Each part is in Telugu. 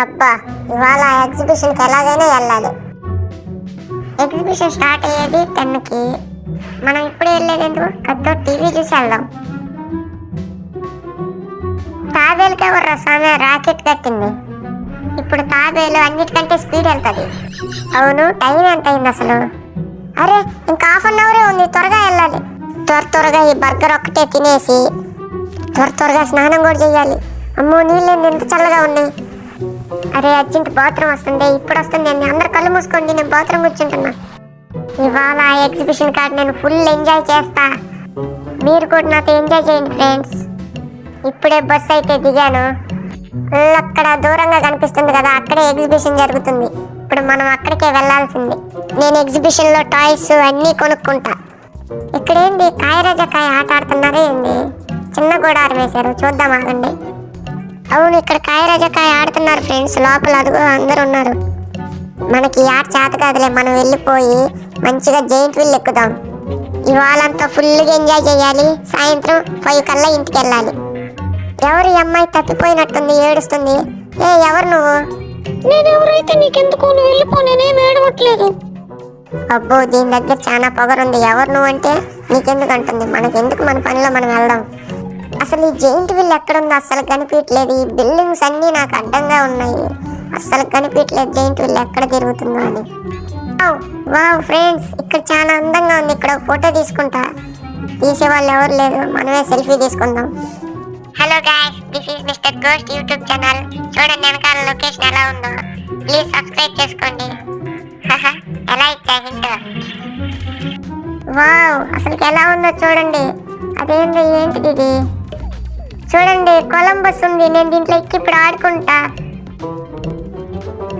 అబ్బా ఇవాళ ఎగ్జిబిషన్కి ఎలాగైనా వెళ్ళాలి. ఎగ్జిబిషన్ స్టార్ట్ అయ్యేది టెన్కి. మనం ఇప్పుడు వెళ్ళేది ఎందుకు? కద్దో టీవీ చూసి వెళ్దాం. తాబేలుకి ఎవరు స్వామి? రాకెట్ కట్టింది. ఇప్పుడు తాబేలు అన్నిటికంటే స్పీడ్ వెళ్తుంది. అవును టైం ఎంత అయింది అసలు? అరే ఇంకా హాఫ్ అన్ అవరే ఉంది త్వరగా వెళ్ళాలి. త్వర త్వరగా ఈ బర్గర్ ఒక్కటే తినేసి త్వర త్వరగా స్నానం కూడా చేయాలి. అమ్మో నీళ్ళు ఎంత చల్లగా ఉన్నాయి? అరే అర్జెంట్ బాత్రూమ్ వస్తుంది ఇప్పుడు వస్తుంది అండి అందరు కళ్ళు మూసుకోండి నేను బాత్రూమ్ కూర్చుంటున్నా. ఇవాళ ఆ ఎగ్జిబిషన్ కార్డ్ నేను ఫుల్ ఎంజాయ్ చేస్తా. మీరు కూడా నాతో ఎంజాయ్ చేయండి ఫ్రెండ్స్ ఇప్పుడే బస్సు అయితే దిగాను. అక్కడ దూరంగా కనిపిస్తుంది కదా అక్కడే ఎగ్జిబిషన్ జరుగుతుంది. ఇప్పుడు మనం అక్కడికే వెళ్ళాల్సింది. నేను ఎగ్జిబిషన్లో టాయ్స్ అన్నీ కొనుక్కుంటా. ఇక్కడ ఏంది కాయరాజకాయ ఆట ఆడుతున్నారే ఏంది? చిన్న గోడారం వేశారు చూద్దాం ఆగండి. అవును ఇక్కడ కాయరాజకాయ ఆడుతున్నారు ఫ్రెండ్స్ లోపల అదుగు అందరు ఉన్నారు. మనకి ఆట చేత కాదులే మనం వెళ్ళిపోయి మంచిగా జైంట్ వీల్ ఎక్కుదాం. ఇవాళంతా ఫుల్గా ఎంజాయ్ చేయాలి. సాయంత్రం ఫైవ్ కల్లా ఇంటికి వెళ్ళాలి. ఎవరు ఈ అమ్మాయి తప్పిపోయినట్టుంది ఏడుస్తుంది? ఏ ఎవరు నువ్వు? నేను ఎవరైతే నీకెందుకు నువ్వు వెళ్ళిపో నేనేం ఏడవట్లేదు. అబ్బో దీని దగ్గర చాలా పొగరుంది. ఎవరు నువ్వు అంటే నీకెందుకు అంటుంది? మనకెందుకు మన పనిలో మనం వెళ్దాం? అసలు ఈ జైంట్ విల్ ఎక్కడుందో అస్సలు కనిపించట్లేదు. ఈ బిల్డింగ్స్ అన్నీ నాకు అడ్డంగా ఉన్నాయి. అస్సలు కనిపించట్లేదు జైంట్ విల్ ఎక్కడ తిరుగుతుందో అని. వావ్, ఫ్రెండ్స్ ఇక్కడ చాలా అందంగా ఉంది. ఇక్కడ ఫోటో తీసుకుంటా. తీసే వాళ్ళు ఎవరు లేరు. మనమే సెల్ఫీ తీసుకుందాం. Hello guys this is mister ghost YouTube channel చూడండి వెనకాల లొకేషన్ ఎలా ఉందో. ప్లీజ్ సబ్స్క్రైబ్ చేసుకోండి. హహ, ఎలా ఇచ్చా హింట్? వావ్ అసలు ఎలా ఉందో చూడండి. అదేంటి ఏంటిది ఇది? చూడండి కొలంబస్ ఉంది నేను దీంట్లో ఎక్కి ఇప్పుడు ఆడుకుంటా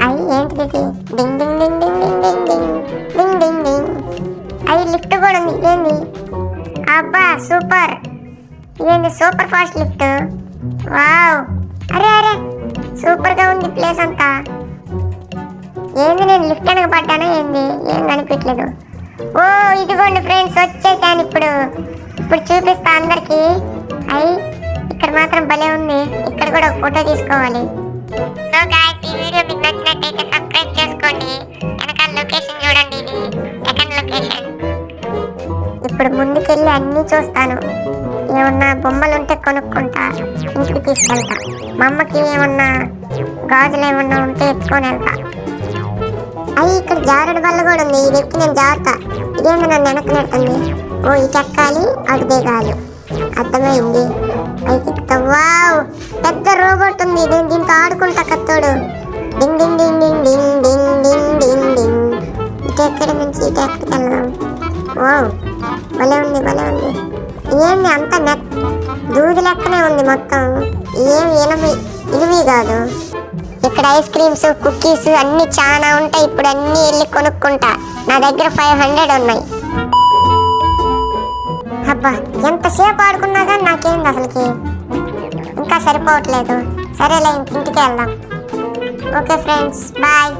అయ్యి ఏంటిది డింగ్ డింగ్ డింగ్ డింగ్ డింగ్ డింగ్ డింగ్ డింగ్ డింగ్ డింగ్ అయ్యి లిఫ్ట్ కూడా ఉంది ఏంది అబ్బా సూపర్ ఇదేంది సూపర్ ఫాస్ట్ లిఫ్ట్ వావ్ అరే అరే సూపర్గా ఉంది ప్లేస్ అంతా ఏంది నేను లిఫ్ట్ వెనక పడ్డానా ఏంది ఏం కనిపించలేదు ఓ ఇదిగోండి ఫ్రెండ్స్ వచ్చేసాను ఇప్పుడు ఇప్పుడు చూపిస్తా అందరికీ అయ్యి ఇక్కడ మాత్రం భలే ఉంది. ఇక్కడ కూడా ఒక ఫోటో తీసుకోవాలి. సో గాయస్ ఈ వీడియో మీకు నచ్చినట్టయితే సబ్స్క్రైబ్ చేసుకోండి. వెనకాల లొకేషన్ చూడండి ఇది. సెకండ్ లొకేషన్ ఇప్పుడు ముందుకెళ్ళి అన్నీ చూస్తాను. ఏమన్నా బొమ్మలు ఉంటే కొనుక్కుంటా. ఇంటికి తీసుకెళ్తా. మా అమ్మకి ఏమన్నా గాజులు ఏమన్నా ఉంటే ఎత్తుకొని వెళ్తా. అయ్యి ఇక్కడ జారుడు బల్ల కూడా ఉంది. ఇది ఎక్కి నేను జారుతా. ఇదేంది నన్ను వెనక్కి నెడుతుంది. ఓ ఇటు ఎక్కాలి అటు దిగాలి. అర్థమైంది? వావ్ పెద్ద రోబోట్ ఉంది. నేను దీంతో ఆడుకుంటా కత్తోడు. డింగ్ డింగ్ డింగ్ డింగ్ డింగ్ డింగ్ డింగ్ డింగ్. డింగ్ ఇటు ఎక్కడి నుంచి ఇటు ఎక్కడికి వెళ్దాం? వావ్ భలే ఉంది భలే ఉంది. ఏంది అంత నెక్ దూది లెక్కనే ఉంది మొత్తం. ఏం ఇనవి ఇనివి కాదు. ఇక్కడ ఐస్ క్రీమ్స్ కుకీస్ అన్నీ చాలా ఉంటాయి. ఇప్పుడు అన్నీ వెళ్ళి కొనుక్కుంటా. నా దగ్గర ఫైవ్ హండ్రెడ్ ఉన్నాయి. అబ్బా ఎంతసేపు ఆడుకున్నా కానీ నాకేంది అసలుకి? ఇంకా సరిపోవట్లేదు. సరేలే ఇంటికి వెళ్దాం. Okay friends bye.